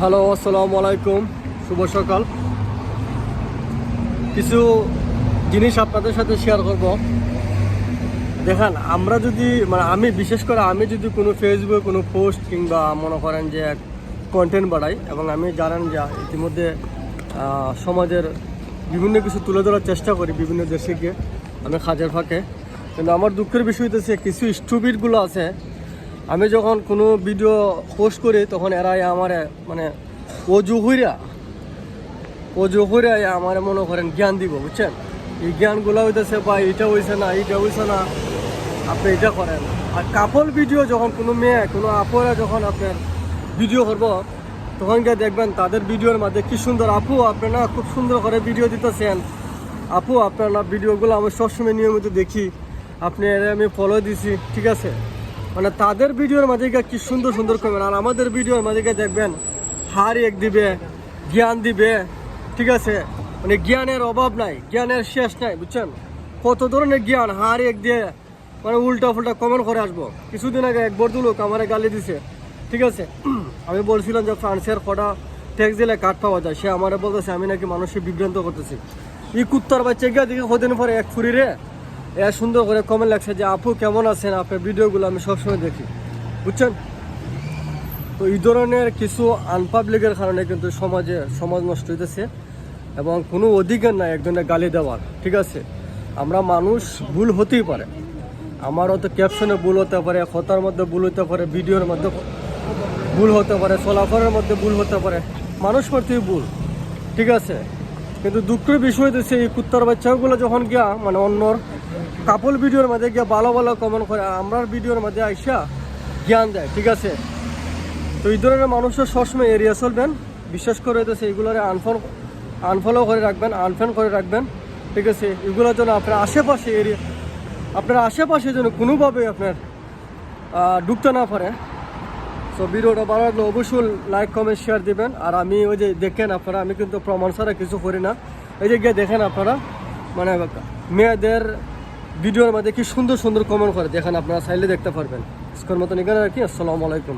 Hello, আসসালামু আলাইকুম। শুভ সকাল। কিছু জিনিস আপনাদের সাথে শেয়ার করব। দেখেন, আমরা যদি মানে আমি, বিশেষ করে আমি যদি কোনো ফেসবুকে কোনো পোস্ট কিংবা মনে করেন যে কন্টেন্ট বাড়াই এবং আমি জানেন যে ইতিমধ্যে সমাজের বিভিন্ন কিছু তুলে ধরার চেষ্টা করি বিভিন্ন দেশে গিয়ে, আমি খাজের ফাঁকে। কিন্তু আমার দুঃখের বিষয় হচ্ছে কিছু স্টুপিডগুলো আছে আমি যখন কোনো ভিডিও পোস্ট করি, তখন এরাই আমার মানে অজু হইরা অজু হইরা আমার মনে করেন জ্ঞান দিব, বুঝছেন? এই জ্ঞানগুলো হইতেছে, বা এটা হইছে না, এইটা হইছে না, আপনি এটা করেন। আর কাপল ভিডিও যখন কোনো মেয়ে, কোনো আপুরা যখন আপনার ভিডিও করব, তখন গিয়ে দেখবেন তাদের ভিডিওর মধ্যে কি সুন্দর, আপু আপনারা খুব সুন্দর করে ভিডিও দিতেছেন। আপু, আপনার ভিডিওগুলো আমি সবসময় নিয়মিত দেখি। আপনি আমি ফলো দিছি, ঠিক আছে? মানে তাদের ভিডিওর মাঝে কি সুন্দর সুন্দর কমেন্ট আর আমাদের ভিডিওর মাঝে দেখবেন, হার এক দিবে, জ্ঞান দিবে, ঠিক আছে? মানে জ্ঞানের অভাব নাই, জ্ঞানের শেষ নাই, বুঝছেন? কত ধরনের জ্ঞান, হার এক দিয়ে মানে উল্টা ফুল্টা কমেন্ট করে আসব। কিছুদিন আগে এক বর্দু লোক আমার গালি দিছে, ঠিক আছে? আমি বলছিলাম যে ফ্রান্সের কটা ট্যাক্স দিলে কাঠ পাওয়া যায়, সে আমার বলতেছে, আমি নাকি মানুষকে বিভ্রান্ত করতেছি। এই কুত্তার বাচ্চা গিয়ে দিকে কদিন পরে এক ফুরি রে এ সুন্দর করে কমেন্ট লাগছে যে, আপু, কেমন আছেন? আপনার ভিডিওগুলো আমি সবসময় দেখি। বুঝছেন? তো এই ধরনের কিছু আনপাবলিকের কারণে কিন্তু সমাজে, সমাজ নষ্ট হইতেছে এবং কোনো অধিকার নাই একজনের গালি দেওয়ার, ঠিক আছে? আমরা মানুষ ভুল হতেই পারে। আমারও তো ক্যাপশনে ভুল হতে পারে, কথার মধ্যে ভুল হতে পারে, ভিডিওর মধ্যে ভুল হতে পারে চলাফলের মধ্যে ভুল হতে পারে, মানুষ করতেই ভুল, ঠিক আছে? কিন্তু দুঃখের বিষয় হচ্ছে এই কুত্তার বাচ্চাগুলো যখন গিয়া মানে অন্যর কাপল ভিডিওর মধ্যে গিয়ে ভালো ভালো কমেন্ট করে আমরার ভিডিওর মধ্যে আইসা জ্ঞান দেয়, ঠিক আছে? তো এই ধরনের মানুষের সবসময় এড়িয়ে চলবেন। বিশেষ করে হইতেছে এইগুলোরে আনফল আনফলো করে রাখবেন আনফ্রেন্ড করে রাখবেন, ঠিক আছে? এগুলোর জন্য আপনার আশেপাশে এরিয়া আপনার আশেপাশে যেন কোনোভাবে আপনার ঢুকতে না পারে। তো ভিডিওটা ভালো লাগলে অবশ্যই লাইক কমেন্ট শেয়ার দিবেন। আর আমি ওই যে দেখেন আপনারা, আমি কিন্তু প্রমাণ ছাড়া কিছু করি না। এই যে গিয়ে দেখেন আপনারা মানে মেয়েদের ভিডিওর মধ্যে কি সুন্দর সুন্দর কমেন্ট করে দেখেন, আপনারা চাইলে দেখতে পারবেন। আজকের মতন এখানে আর কি, আসসালামু আলাইকুম।